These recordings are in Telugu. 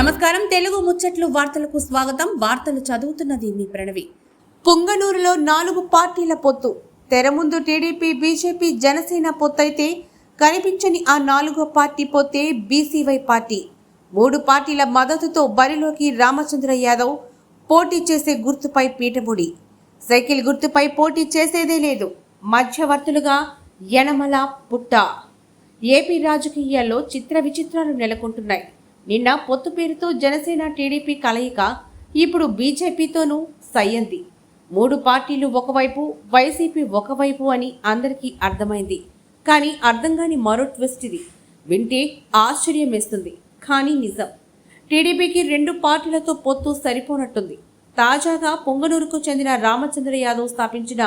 నమస్కారం. తెలుగు ముచ్చట్లు వార్తలకు స్వాగతం. వార్తలు చదువుతున్నది మీ ప్రణవి. పుంగనూరులో నాలుగు పార్టీల పొత్తు. తెర ముందు టీడీపీ బీజేపీ జనసేన పొత్తైతే కనిపించని ఆ నాలుగో పార్టీ పొత్తే బీసీవై పార్టీ. మూడు పార్టీల మద్దతుతో బరిలోకి రామచంద్ర యాదవ్ పోటీ చేసే గుర్తుపై పీటముడి సైకిల్ గుర్తుపై పోటీ చేసేదే లేదు. మధ్యవర్తులుగా యనమల పుట్ట. ఏపీ రాజకీయాల్లో చిత్ర విచిత్రాలు నెలకొంటున్నాయి. నిన్న పొత్తు పేరుతో జనసేన టీడీపీ కలయిక ఇప్పుడు బీజేపీతోనూ సయ్యంది. మూడు పార్టీలు ఒకవైపు వైసీపీ ఒకవైపు అని అందరికీ అర్థమైంది. కానీ అర్థం కాని మరో ట్విస్ట్ ఇది. వింటే ఆశ్చర్యం వేస్తుంది కానీ నిజం. టీడీపీకి రెండు పార్టీలతో పొత్తు సరిపోనట్టుంది. తాజాగా పొంగనూరుకు చెందిన రామచంద్ర యాదవ్ స్థాపించిన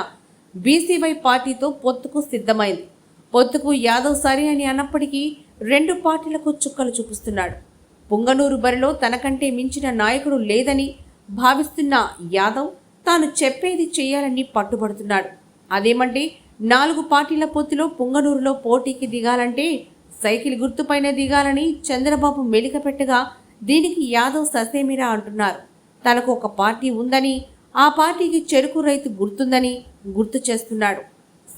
బీసీవై పార్టీతో పొత్తుకు సిద్ధమైంది. పొత్తుకు యాదవ్ సరే అని అన్నప్పటికీ రెండు పార్టీలకు చుక్కలు చూపిస్తున్నాడు. పుంగనూరు బరిలో తనకంటే మించిన నాయకుడు లేదని భావిస్తున్న యాదవ్ తాను చెప్పేది చేయాలని పట్టుబడుతున్నాడు. అదేమంటే నాలుగు పార్టీల పొత్తులో పుంగనూరులో పోటీకి దిగాలంటే సైకిల్ గుర్తుపైన దిగాలని చంద్రబాబు మెలిక పెట్టగా దీనికి యాదవ్ ససేమిరా అంటున్నారు. తనకు ఒక పార్టీ ఉందని ఆ పార్టీకి చెరుకు రైతు గుర్తుందని గుర్తు చేస్తున్నాడు.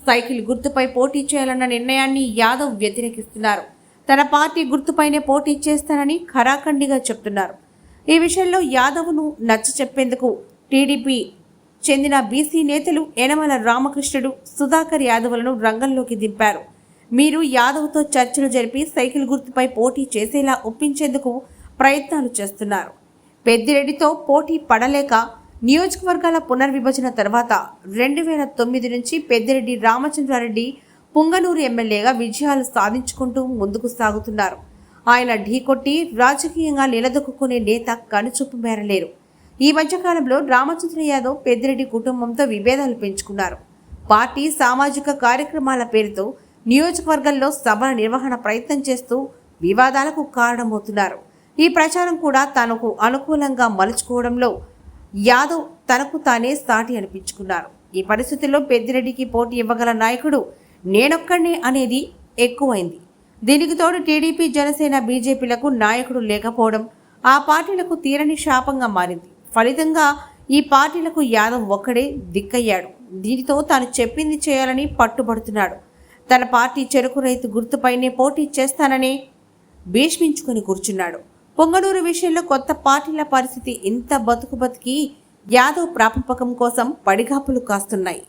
సైకిల్ గుర్తుపై పోటీ చేయాలన్న నిర్ణయాన్ని యాదవ్ వ్యతిరేకిస్తున్నారు. తన పార్టీ గుర్తుపైనే పోటీ చేస్తానని ఖరాఖండిగా చెప్తున్నారు. ఈ విషయంలో యాదవ్ను నచ్చ చెప్పేందుకు టీడీపీ చెందిన బీసీ నేతలు యనమల రామకృష్ణుడు సుధాకర్ యాదవ్లను రంగంలోకి దింపారు. మీరు యాదవ్తో చర్చలు జరిపి సైకిల్ గుర్తుపై పోటీ చేసేలా ఒప్పించేందుకు ప్రయత్నాలు చేస్తున్నారు. పెద్దిరెడ్డితో పోటీ పడలేక నియోజకవర్గాల పునర్విభజన తర్వాత రెండు వేల తొమ్మిది నుంచి పెద్దిరెడ్డి రామచంద్రారెడ్డి పుంగనూరు ఎమ్మెల్యేగా విజయాలు సాధించుకుంటూ ముందుకు సాగుతున్నారు. ఆయన ఢీకొట్టి రాజకీయంగా నిలదొక్కునే నేత కనుచూపు మేరలేరు. ఈ మధ్యకాలంలో రామచంద్ర యాదవ్ పెద్దిరెడ్డి కుటుంబంతో విభేదాలు పెంచుకున్నారు. పార్టీ సామాజిక కార్యక్రమాల పేరుతో నియోజకవర్గంలో సభల నిర్వహణ ప్రయత్నం చేస్తూ వివాదాలకు కారణమవుతున్నారు. ఈ ప్రచారం కూడా తనకు అనుకూలంగా మలుచుకోవడంలో యాదవ్ తనకు తానే సాటి అనిపించుకున్నారు. ఈ పరిస్థితుల్లో పెద్దిరెడ్డికి పోటీ ఇవ్వగల నాయకుడు నేనొక్కడే అనేది ఎక్కువైంది. దీనికి తోడు టీడీపీ జనసేన బీజేపీలకు నాయకుడు లేకపోవడం ఆ పార్టీలకు తీరని శాపంగా మారింది. ఫలితంగా ఈ పార్టీలకు యాదవ్ ఒక్కడే దిక్కయ్యాడు. దీనితో తాను చెప్పింది చేయాలని పట్టుబడుతున్నాడు. తన పార్టీ చెరుకు రైతు గుర్తుపైనే పోటీ చేస్తానని భీష్మించుకుని కూర్చున్నాడు. పొంగనూరు విషయంలో కొత్త పార్టీల పరిస్థితి ఇంత బతుకు బతికి యాదవ్ ప్రాపంపకం కోసం పడిగాపులు కాస్తున్నాయి.